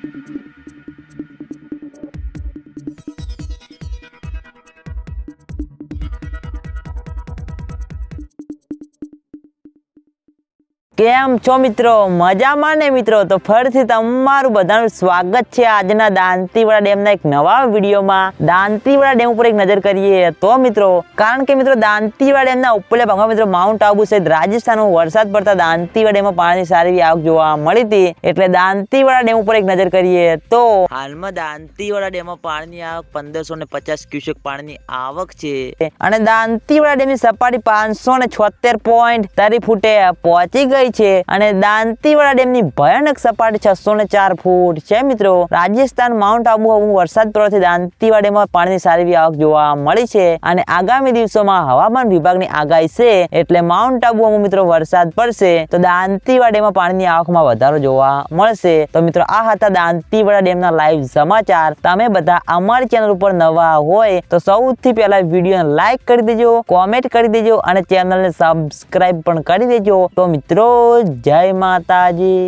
Thank you. કેમ છો મિત્રો? મજામાં ને મિત્રો? તો ફરીથી તમારું બધાનું સ્વાગત છે આજના દાંતીવાડા ડેમના એક નવા વિડીયોમાં. દાંતીવાડા ડેમ ઉપર એક નજર કરીએ તો મિત્રો, કારણ કે મિત્રો દાંતીવાડા ડેમના ઉપલા ભાગમાં મિત્રો માઉન્ટ આબુ સહિત રાજસ્થાનમાં વરસાદ પડતા દાંતીવાડા ડેમમાં પાણીની સારી આવક જોવા મળી હતી. એટલે દાંતીવાડા ડેમ ઉપર એક નજર કરીએ તો હાલમાં દાંતીવાડા ડેમમાં પાણીની આવક પંદરસો ને પચાસ ક્યુસેક પાણીની આવક છે. અને દાંતીવાડા ડેમની સપાટી પાંચસો ને છોતેર પોઈન્ટ તારી ફૂટે પહોંચી ગઈ છે અને દાંતીવાડા ડેમની ભયાનક સપાટી છસો ફૂટ છે મિત્રો. રાજસ્થાન, માઉન્ટ આબુ વરસાદ પડવાથી દાંતીવાડા પાણીની સારી આવક જોવા મળી છે અને આગામી દિવસોમાં હવામાન વિભાગની આગાહી છે એટલે માઉન્ટ આબુ મિત્રો વરસાદ પડશે તો દાંતીવાડા પાણીની આવકમાં વધારો જોવા મળશે. તો મિત્રો, આ હતા દાંતીવાડા ડેમના લાઈવ સમાચાર. તમે બધા અમારી ચેનલ ઉપર નવા હોય તો સૌથી પહેલા વીડિયો લાઈક કરી દેજો કોમેન્ટ કરી દેજો અને ચેનલને સબસ્ક્રાઇબ પણ કરી દેજો. તો મિત્રો જય માતાજી